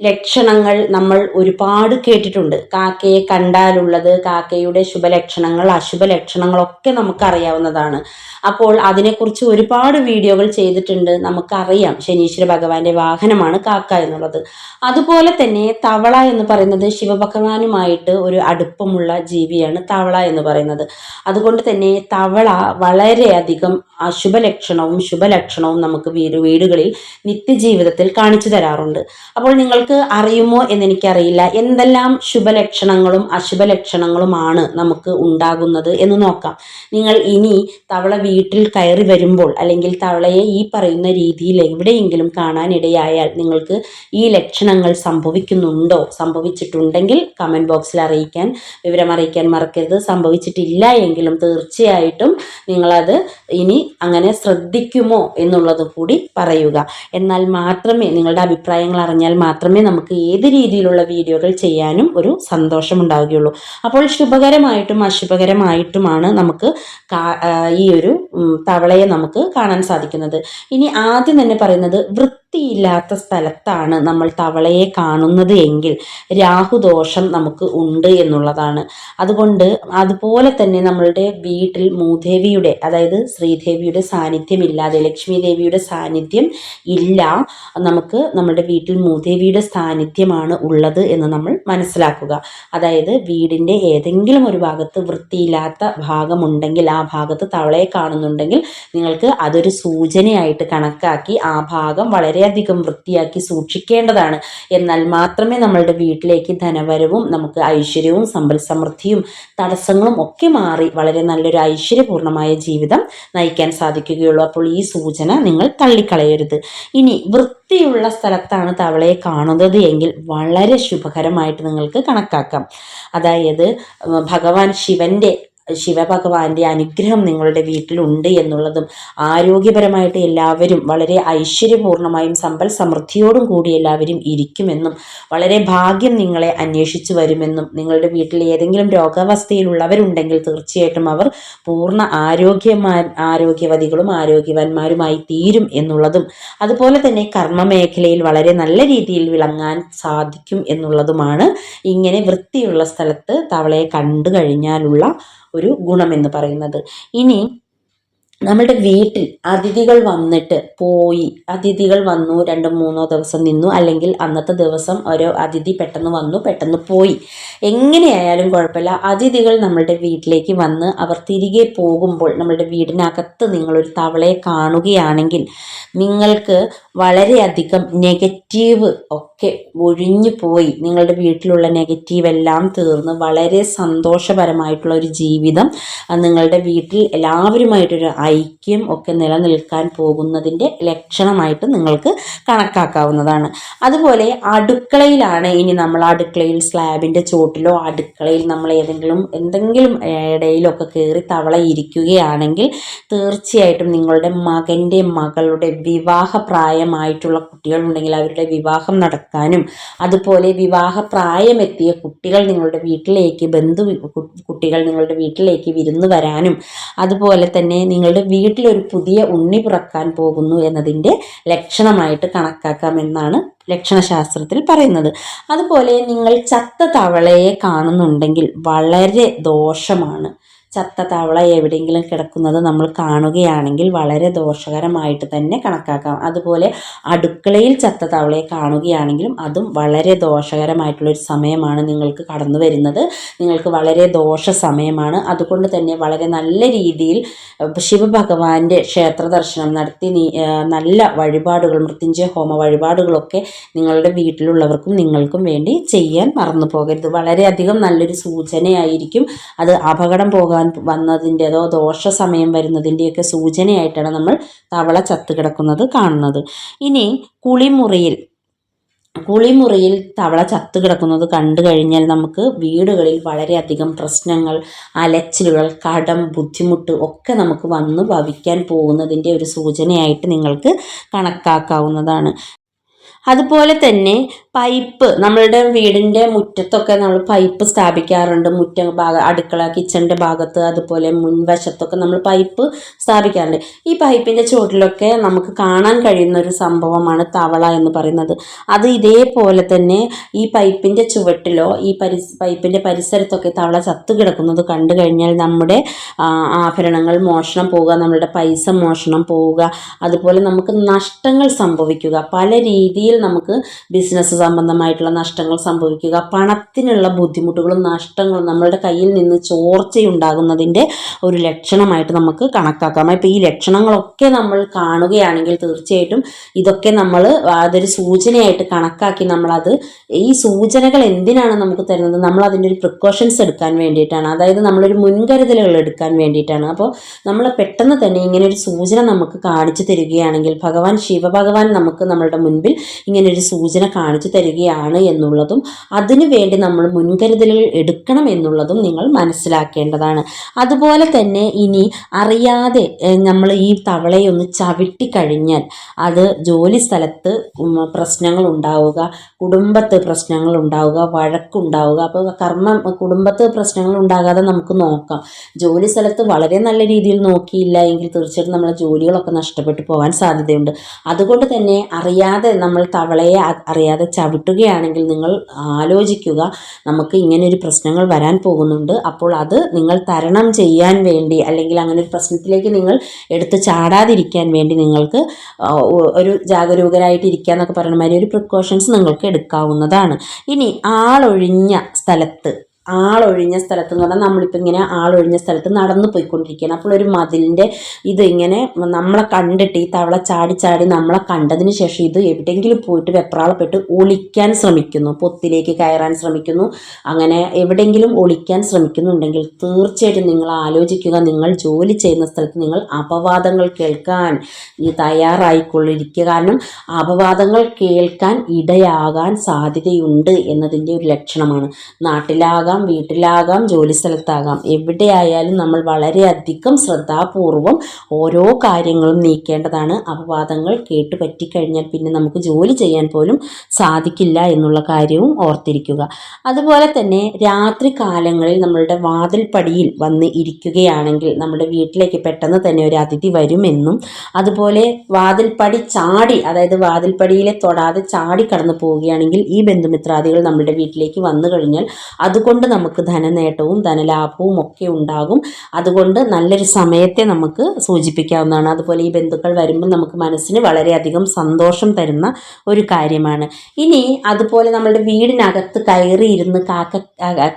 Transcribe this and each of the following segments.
ലക്ഷണങ്ങൾ നമ്മൾ ഒരുപാട് കേട്ടിട്ടുണ്ട്. കാക്കയെ കണ്ടാലുള്ളത് കാക്കയുടെ ശുഭലക്ഷണങ്ങൾ അശുഭലക്ഷണങ്ങളൊക്കെ നമുക്കറിയാവുന്നതാണ്. അപ്പോൾ അതിനെക്കുറിച്ച് ഒരുപാട് വീഡിയോകൾ ചെയ്തിട്ടുണ്ട്. നമുക്കറിയാം ശനീശ്വര ഭഗവാന്റെ വാഹനമാണ് കാക്ക എന്നുള്ളത്. അതുപോലെ തന്നെ തവള എന്ന് പറയുന്നത് ശിവഭഗവാനുമായിട്ട് ഒരു അടുപ്പമുള്ള ജീവിയാണ് തവള എന്ന് പറയുന്നത്. അതുകൊണ്ട് തന്നെ തവള വളരെയധികം അശുഭലക്ഷണവും ശുഭലക്ഷണവും നമുക്ക് വീട് വീടുകളിൽ നിത്യജീവിതത്തിൽ കാണിച്ചു തരാറുണ്ട്. അപ്പോൾ നിങ്ങൾക്ക് അറിയുമോ എന്നെനിക്കറിയില്ല. എന്തെല്ലാം ശുഭലക്ഷണങ്ങളും അശുഭലക്ഷണങ്ങളുമാണ് നമുക്ക് ഉണ്ടാകുന്നത് എന്ന് നോക്കാം. നിങ്ങൾ ഇനി തവള വീട്ടിൽ കയറി വരുമ്പോൾ അല്ലെങ്കിൽ തവളയെ ഈ പറയുന്ന രീതിയിൽ എവിടെയെങ്കിലും കാണാനിടയായാൽ നിങ്ങൾക്ക് ഈ ലക്ഷണങ്ങൾ സംഭവിക്കുന്നുണ്ടോ? സംഭവിച്ചിട്ടുണ്ടെങ്കിൽ കമന്റ് ബോക്സിൽ അറിയിക്കാൻ വിവരം അറിയിക്കാൻ മറക്കരുത്. സംഭവിച്ചിട്ടില്ല എങ്കിലും തീർച്ചയായിട്ടും നിങ്ങളത് ഇനി അങ്ങനെ ശ്രദ്ധിക്കുമോ എന്നുള്ളത് കൂടി പറയുക. എന്നാൽ മാത്രമേ നിങ്ങളുടെ അഭിപ്രായങ്ങൾ അറിഞ്ഞാൽ മാത്രമേ നമുക്ക് ഏത് രീതിയിലുള്ള വീഡിയോകൾ ചെയ്യാനും ഒരു സന്തോഷം ഉണ്ടാവുകയുള്ളൂ അപ്പോൾ ശുഭകരമായിട്ടും അശുഭകരമായിട്ടുമാണ് നമുക്ക് ഈ ഒരു തവളയെ നമുക്ക് കാണാൻ സാധിക്കുന്നത്. ഇനി ആദ്യം തന്നെ പറയുന്നത് വൃത്തിയില്ലാത്ത സ്ഥലത്താണ് നമ്മൾ തവളയെ കാണുന്നത് എങ്കിൽ രാഹുദോഷം നമുക്ക് ഉണ്ട് എന്നുള്ളതാണ്. അതുകൊണ്ട് അതുപോലെ തന്നെ നമ്മളുടെ വീട്ടിൽ മൂദേവിയുടെ അതായത് ശ്രീദേവിയുടെ സാന്നിധ്യം ഇല്ലാതെ ലക്ഷ്മി ദേവിയുടെ സാന്നിധ്യം ഇല്ല നമുക്ക് നമ്മുടെ വീട്ടിൽ മൂദേവിയുടെ സാന്നിധ്യമാണ് ഉള്ളത് എന്ന് നമ്മൾ മനസ്സിലാക്കുക. അതായത് വീടിന്റെ ഏതെങ്കിലും ഒരു ഭാഗത്ത് വൃത്തിയില്ലാത്ത ഭാഗമുണ്ടെങ്കിൽ ആ ഭാഗത്ത് തവളയെ കാണുന്നുണ്ടെങ്കിൽ നിങ്ങൾക്ക് അതൊരു സൂചനയായിട്ട് കണക്കാക്കി ആ ഭാഗം വളരെയധികം വൃത്തിയാക്കി സൂക്ഷിക്കേണ്ടതാണ്. എന്നാൽ മാത്രമേ നമ്മളുടെ വീട്ടിലേക്ക് ധനവരവും നമുക്ക് ഐശ്വര്യവും സമ്പൽ സമൃദ്ധിയും തടസ്സങ്ങളും ഒക്കെ മാറി വളരെ നല്ലൊരു ഐശ്വര്യപൂർണമായ ജീവിതം നയിക്കാൻ സാധിക്കുകയുള്ളൂ. അപ്പോൾ ഈ സൂചന നിങ്ങൾ തള്ളിക്കളയരുത്. ഇനി വൃത്തിയുള്ള സ്ഥലത്താണ് തവളയെ കാണുന്നത് എങ്കിൽ വളരെ ശുഭകരമായിട്ട് നിങ്ങൾക്ക് കണക്കാക്കാം. അതായത് ഭഗവാൻ ശിവന്റെ ശിവഭഗവാന്റെ അനുഗ്രഹം നിങ്ങളുടെ വീട്ടിലുണ്ട് എന്നുള്ളതും ആരോഗ്യപരമായിട്ട് എല്ലാവരും വളരെ ഐശ്വര്യപൂർണമായും സമ്പൽ സമൃദ്ധിയോടും കൂടി എല്ലാവരും ഇരിക്കുമെന്നും വളരെ ഭാഗ്യം നിങ്ങളെ അന്വേഷിച്ചു വരുമെന്നും നിങ്ങളുടെ വീട്ടിൽ ഏതെങ്കിലും രോഗാവസ്ഥയിലുള്ളവരുണ്ടെങ്കിൽ തീർച്ചയായിട്ടും അവർ പൂർണ ആരോഗ്യമാ ആരോഗ്യവതികളും ആരോഗ്യവാന്മാരുമായി തീരും എന്നുള്ളതും അതുപോലെ തന്നെ കർമ്മ മേഖലയിൽ വളരെ നല്ല രീതിയിൽ വിളങ്ങാൻ സാധിക്കും എന്നുള്ളതുമാണ് ഇങ്ങനെ വൃത്തിയുള്ള സ്ഥലത്ത് തവളയെ കണ്ടു കഴിഞ്ഞാലുള്ള ഒരു ഗുണമെന്ന് പറയുന്നത്. ഇനി നമ്മുടെ വീട്ടിൽ അതിഥികൾ വന്നിട്ട് പോയി അതിഥികൾ വന്നു രണ്ടോ മൂന്നോ ദിവസം നിന്നു അല്ലെങ്കിൽ അന്നത്തെ ദിവസം ഓരോ അതിഥി പെട്ടെന്ന് വന്നു പെട്ടെന്ന് പോയി. എങ്ങനെയായാലും കുഴപ്പമില്ല. അതിഥികൾ നമ്മളുടെ വീട്ടിലേക്ക് വന്ന് അവർ തിരികെ പോകുമ്പോൾ നമ്മളുടെ വീടിനകത്ത് നിങ്ങളൊരു തവളയെ കാണുകയാണെങ്കിൽ നിങ്ങൾക്ക് വളരെയധികം നെഗറ്റീവ് ഒക്കെ ഒഴിഞ്ഞു പോയി. നിങ്ങളുടെ വീട്ടിലുള്ള നെഗറ്റീവ് എല്ലാം തീർന്ന് വളരെ സന്തോഷപരമായിട്ടുള്ള ഒരു ജീവിതം നിങ്ങളുടെ വീട്ടിൽ എല്ലാവരുമായിട്ടൊരു ഐക്യം ഒക്കെ നിലനിൽക്കാൻ പോകുന്നതിന്റെ ലക്ഷണമായിട്ട് നിങ്ങൾക്ക് കണക്കാക്കാവുന്നതാണ്. അതുപോലെ അടുക്കളയിലാണ് ഇനി നമ്മൾ അടുക്കളയിൽ സ്ലാബിന്റെ ചോട്ടിലോ അടുക്കളയിൽ നമ്മൾ ഏതെങ്കിലും എന്തെങ്കിലും ഇടയിലൊക്കെ കയറി തവള ഇരിക്കുകയാണെങ്കിൽ തീർച്ചയായിട്ടും നിങ്ങളുടെ മകന്റെ മകളുടെ വിവാഹപ്രായമായിട്ടുള്ള കുട്ടികളുണ്ടെങ്കിൽ അവരുടെ വിവാഹം നടക്കാനും. അതുപോലെ വിവാഹ പ്രായമെത്തിയ കുട്ടികൾ നിങ്ങളുടെ വീട്ടിലേക്ക് ബന്ധു കുട്ടികൾ നിങ്ങളുടെ വീട്ടിലേക്ക് വിരുന്ന് വരാനും. അതുപോലെ തന്നെ നിങ്ങളുടെ വീട്ടിലൊരു പുതിയ ഉണ്ണി പിറക്കാൻ പോകുന്നു എന്നതിന്റെ ലക്ഷണമായിട്ട് കണക്കാക്കാം എന്നാണ് ലക്ഷണശാസ്ത്രത്തിൽ പറയുന്നത്. അതുപോലെ നിങ്ങൾ ചത്ത തവളയെ കാണുന്നുണ്ടെങ്കിൽ വളരെ ദോഷമാണ്. ചത്ത തവള എവിടെയെങ്കിലും കിടക്കുന്നത് നമ്മൾ കാണുകയാണെങ്കിൽ വളരെ ദോഷകരമായിട്ട് തന്നെ കണക്കാക്കാം. അതുപോലെ അടുക്കളയിൽ ചത്ത തവളയെ കാണുകയാണെങ്കിലും അതും വളരെ ദോഷകരമായിട്ടുള്ളൊരു സമയമാണ് നിങ്ങൾക്ക് കടന്നു വരുന്നത്. നിങ്ങൾക്ക് വളരെ ദോഷ സമയമാണ്. അതുകൊണ്ട് തന്നെ വളരെ നല്ല രീതിയിൽ ശിവഭഗവാന്റെ ക്ഷേത്ര ദർശനം നടത്തി നല്ല വഴിപാടുകൾ മൃത്യുഞ്ജയ ഹോമ വഴിപാടുകളൊക്കെ നിങ്ങളുടെ വീട്ടിലുള്ളവർക്കും നിങ്ങൾക്കും വേണ്ടി ചെയ്യാൻ മറന്നു പോകരുത് വളരെയധികം നല്ലൊരു സൂചനയായിരിക്കും. അത് അപകടം പോകാൻ വന്നതിന്റെതോ ദോഷ സമയം വരുന്നതിന്റെയൊക്കെ സൂചനയായിട്ടാണ് നമ്മൾ തവള ചത്തു കിടക്കുന്നത് കാണുന്നത്. ഇനി കുളിമുറിയിൽ കുളിമുറിയിൽ തവള ചത്തു കിടക്കുന്നത് കണ്ടു കഴിഞ്ഞാൽ നമുക്ക് വീടുകളിൽ വളരെയധികം പ്രശ്നങ്ങൾ അലച്ചിലുകൾ കടം ബുദ്ധിമുട്ട് ഒക്കെ നമുക്ക് വന്ന് ഭവിക്കാൻ പോകുന്നതിന്റെ ഒരു സൂചനയായിട്ട് നിങ്ങൾക്ക് കണക്കാക്കാവുന്നതാണ്. അതുപോലെ തന്നെ പൈപ്പ് നമ്മളുടെ വീടിന്റെ മുറ്റത്തൊക്കെ നമ്മൾ പൈപ്പ് സ്ഥാപിക്കാറുണ്ട്. മുറ്റ ഭാഗ അടുക്കള കിച്ചണിന്റെ ഭാഗത്ത് അതുപോലെ മുൻവശത്തൊക്കെ നമ്മൾ പൈപ്പ് സ്ഥാപിക്കാറുണ്ട്. ഈ പൈപ്പിന്റെ ചുവട്ടിലൊക്കെ നമുക്ക് കാണാൻ കഴിയുന്ന ഒരു സംഭവമാണ് തവള എന്ന് പറയുന്നത്. അത് ഇതേപോലെ തന്നെ ഈ പൈപ്പിന്റെ ചുവട്ടിലോ ഈ പരി പൈപ്പിന്റെ പരിസരത്തൊക്കെ തവള ചത്തു കിടക്കുന്നത് കണ്ടു കഴിഞ്ഞാൽ നമ്മുടെ ആഭരണങ്ങൾ മോഷണം പോവുക നമ്മളുടെ പൈസ മോഷണം പോവുക അതുപോലെ നമുക്ക് നഷ്ടങ്ങൾ സംഭവിക്കുക. പല രീതിയിൽ നമുക്ക് ബിസിനസ് സംബന്ധമായിട്ടുള്ള നഷ്ടങ്ങൾ സംഭവിക്കുക. പണത്തിനുള്ള ബുദ്ധിമുട്ടുകളും നഷ്ടങ്ങളും നമ്മളുടെ കയ്യിൽ നിന്ന് ചോർച്ചയുണ്ടാകുന്നതിന്റെ ഒരു ലക്ഷണമായിട്ട് നമുക്ക് കണക്കാക്കാം. ഇപ്പോൾ ഈ ലക്ഷണങ്ങളൊക്കെ നമ്മൾ കാണുകയാണെങ്കിൽ തീർച്ചയായിട്ടും ഇതൊക്കെ നമ്മൾ അതൊരു സൂചനയായിട്ട് കണക്കാക്കി നമ്മളത് ഈ സൂചനകൾ എന്തിനാണ് നമുക്ക് തരുന്നത്? നമ്മൾ അതിന്റെ ഒരു പ്രിക്കോഷൻസ് എടുക്കാൻ വേണ്ടിയിട്ടാണ്. അതായത് നമ്മളൊരു മുൻകരുതലുകൾ എടുക്കാൻ വേണ്ടിയിട്ടാണ്. അപ്പോൾ നമ്മൾ പെട്ടെന്ന് തന്നെ ഇങ്ങനെ ഒരു സൂചന നമുക്ക് കാണിച്ചു തരികയാണെങ്കിൽ ഭഗവാൻ ശിവഭഗവാൻ നമുക്ക് നമ്മളുടെ മുൻപിൽ ഇങ്ങനെ ഒരു സൂചന കാണിച്ചു തരികയാണ് എന്നുള്ളതും അതിനു വേണ്ടി നമ്മൾ മുൻകരുതലുകൾ എടുക്കണം എന്നുള്ളതും നിങ്ങൾ മനസ്സിലാക്കേണ്ടതാണ്. അതുപോലെ തന്നെ ഇനി അറിയാതെ നമ്മൾ ഈ തവളയെ ഒന്ന് ചവിട്ടി കഴിഞ്ഞാൽ അത് ജോലി സ്ഥലത്ത് പ്രശ്നങ്ങൾ ഉണ്ടാവുക കുടുംബത്ത് പ്രശ്നങ്ങൾ ഉണ്ടാവുക വഴക്കുണ്ടാവുക. അപ്പോൾ കർമ്മം കുടുംബത്ത് പ്രശ്നങ്ങൾ ഉണ്ടാകാതെ നമുക്ക് നോക്കാം. ജോലി സ്ഥലത്ത് വളരെ നല്ല രീതിയിൽ നോക്കിയില്ല എങ്കിൽ തീർച്ചയായിട്ടും നമ്മളെ ജോലികളൊക്കെ നഷ്ടപ്പെട്ടു പോകാൻ സാധ്യതയുണ്ട്. അതുകൊണ്ട് തന്നെ അറിയാതെ നമ്മൾ തവളയെ അറിയാതെ ചവിട്ടുകയാണെങ്കിൽ നിങ്ങൾ ആലോചിക്കുക നമുക്ക് ഇങ്ങനെ ഒരു പ്രശ്നങ്ങൾ വരാൻ പോകുന്നുണ്ട്. അപ്പോൾ അത് നിങ്ങൾ തരണം ചെയ്യാൻ വേണ്ടി അല്ലെങ്കിൽ അങ്ങനെ ഒരു പ്രശ്നത്തിലേക്ക് നിങ്ങൾ എടുത്ത് ചാടാതിരിക്കാൻ വേണ്ടി നിങ്ങൾക്ക് ഒരു ജാഗരൂകരായിട്ട് ഇരിക്കുക എന്നൊക്കെ പറയുന്ന മാതിരി ഒരു പ്രിക്കോഷൻസ് നിങ്ങൾക്ക് എടുക്കാവുന്നതാണ്. ഇനി ആളൊഴിഞ്ഞ സ്ഥലത്ത് ആളൊഴിഞ്ഞ സ്ഥലത്ത് എന്ന് പറഞ്ഞാൽ നമ്മളിപ്പോൾ ഇങ്ങനെ ആളൊഴിഞ്ഞ സ്ഥലത്ത് നടന്നു പോയിക്കൊണ്ടിരിക്കുകയാണ്. അപ്പോൾ ഒരു മതിലിന്റെ ഇത് ഇങ്ങനെ നമ്മളെ കണ്ടിട്ട് ഈ തവള ചാടി ചാടി നമ്മളെ കണ്ടതിന് ശേഷം ഇത് എവിടെയെങ്കിലും പോയിട്ട് വെപ്രാളപ്പെട്ട് ഒളിക്കാൻ ശ്രമിക്കുന്നു. പൊത്തിലേക്ക് കയറാൻ ശ്രമിക്കുന്നു. അങ്ങനെ എവിടെയെങ്കിലും ഒളിക്കാൻ ശ്രമിക്കുന്നുണ്ടെങ്കിൽ തീർച്ചയായിട്ടും നിങ്ങൾ ആലോചിക്കുക. നിങ്ങൾ ജോലി ചെയ്യുന്ന സ്ഥലത്ത് നിങ്ങൾ അപവാദങ്ങൾ കേൾക്കാൻ ഈ തയ്യാറായിക്കൊള്ളിരിക്കുക. കാരണം അപവാദങ്ങൾ കേൾക്കാൻ ഇടയാകാൻ സാധ്യതയുണ്ട് എന്നതിന്റെ ഒരു ലക്ഷണമാണ്. നാട്ടിലാകാം വീട്ടിലാകാം ജോലി സ്ഥലത്താകാം. എവിടെയായാലും നമ്മൾ വളരെയധികം ശ്രദ്ധാപൂർവം ഓരോ കാര്യങ്ങളും നീക്കേണ്ടതാണ്. അപവാദങ്ങൾ കേട്ട് പറ്റിക്കഴിഞ്ഞാൽ പിന്നെ നമുക്ക് ജോലി ചെയ്യാൻ പോലും സാധിക്കില്ല എന്നുള്ള കാര്യവും ഓർത്തിരിക്കുക. അതുപോലെ തന്നെ രാത്രി കാലങ്ങളിൽ നമ്മളുടെ വാതിൽപ്പടിയിൽ വന്ന് ഇരിക്കുകയാണെങ്കിൽ നമ്മുടെ വീട്ടിലേക്ക് പെട്ടെന്ന് തന്നെ ഒരു അതിഥി വരുമെന്നും അതുപോലെ വാതിൽപ്പടി ചാടി അതായത് വാതിൽപ്പടിയിലെ തൊടാതെ ചാടി കടന്നു പോവുകയാണെങ്കിൽ ഈ ബന്ധുമിത്രാദികൾ നമ്മുടെ വീട്ടിലേക്ക് വന്നു കഴിഞ്ഞാൽ അതുകൊണ്ട് നമുക്ക് ധനനേട്ടവും ധനലാഭവും ഒക്കെ ഉണ്ടാകും. അതുകൊണ്ട് നല്ലൊരു സമയത്തെ നമുക്ക് സൂചിപ്പിക്കാവുന്നതാണ്. അതുപോലെ ഈ ബന്ധുക്കൾ വരുമ്പോൾ നമുക്ക് മനസ്സിന് വളരെയധികം സന്തോഷം തരുന്ന ഒരു കാര്യമാണ്. ഇനി അതുപോലെ നമ്മളുടെ വീടിനകത്ത് കയറിയിരുന്ന് കാക്ക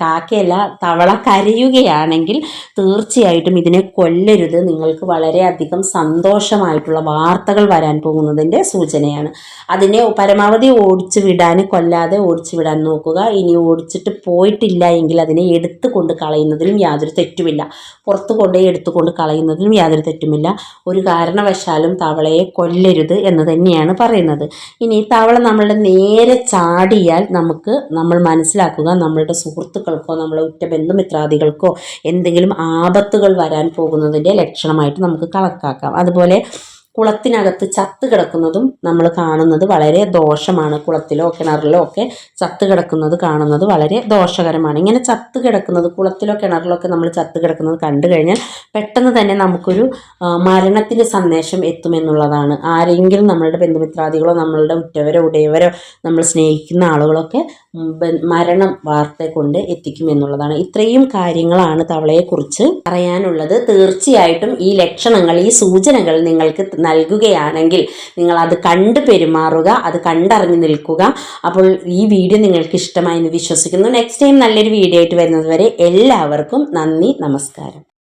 കാക്കയല്ല തവള കരയുകയാണെങ്കിൽ തീർച്ചയായിട്ടും ഇതിനെ കൊല്ലരുത്. നിങ്ങൾക്ക് വളരെയധികം സന്തോഷമായിട്ടുള്ള വാർത്തകൾ വരാൻ പോകുന്നതിന്റെ സൂചനയാണ്. അതിനെ പരമാവധി ഓടിച്ചു വിടാൻ കൊല്ലാതെ ഓടിച്ചു വിടാൻ നോക്കുക. ഇനി ഓടിച്ചിട്ട് പോയിട്ടില്ല എങ്കിൽ അതിനെ എടുത്തു കൊണ്ട് കളയുന്നതിലും യാതൊരു തെറ്റുമില്ല. പുറത്ത് കൊണ്ടുപോയി എടുത്തുകൊണ്ട് കളയുന്നതിലും യാതൊരു തെറ്റുമില്ല. ഒരു കാരണവശാലും തവളയെ കൊല്ലരുത് എന്ന് തന്നെയാണ് പറയുന്നത്. ഇനി തവള നമ്മളുടെ നേരെ ചാടിയാൽ നമുക്ക് നമ്മൾ മനസ്സിലാക്കുക നമ്മളുടെ സുഹൃത്തുക്കൾക്കോ നമ്മളെ ഉറ്റ ബന്ധുമിത്രാദികൾക്കോ എന്തെങ്കിലും ആപത്തുകൾ വരാൻ പോകുന്നതിന്റെ ലക്ഷണമായിട്ട് നമുക്ക് കണക്കാക്കാം. അതുപോലെ കുളത്തിനകത്ത് ചത്ത് കിടക്കുന്നതും നമ്മൾ കാണുന്നത് വളരെ ദോഷമാണ്. കുളത്തിലോ കിണറിലോ ഒക്കെ ചത്ത് കിടക്കുന്നത് കാണുന്നത് വളരെ ദോഷകരമാണ്. ഇങ്ങനെ ചത്ത് കിടക്കുന്നത് കുളത്തിലോ കിണറിലോ ഒക്കെ നമ്മൾ ചത്ത് കിടക്കുന്നത് കണ്ടു കഴിഞ്ഞാൽ പെട്ടെന്ന് തന്നെ നമുക്കൊരു മരണത്തിന്റെ സന്ദേശം എത്തുമെന്നുള്ളതാണ്. ആരെങ്കിലും നമ്മളുടെ ബന്ധുമിത്രാദികളോ നമ്മളുടെ ഉറ്റവരോ ഉടയവരോ നമ്മൾ സ്നേഹിക്കുന്ന ആളുകളൊക്കെ മരണം വാർത്ത കൊണ്ട് എത്തിക്കും എന്നുള്ളതാണ്. ഇത്രയും കാര്യങ്ങളാണ് തവളയെക്കുറിച്ച് പറയാനുള്ളത്. തീർച്ചയായിട്ടും ഈ ലക്ഷണങ്ങൾ ഈ സൂചനകൾ നിങ്ങൾക്ക് നൽകുകയാണെങ്കിൽ നിങ്ങൾ അത് കണ്ട് പെരുമാറുക അത് കണ്ടറിഞ്ഞു നിൽക്കുക. അപ്പോൾ ഈ വീഡിയോ നിങ്ങൾക്ക് ഇഷ്ടമായി എന്ന് വിശ്വസിക്കുന്നു. നെക്സ്റ്റ് ടൈം നല്ലൊരു വീഡിയോ ആയിട്ട് വരുന്നത് വരെ എല്ലാവർക്കും നന്ദി നമസ്കാരം.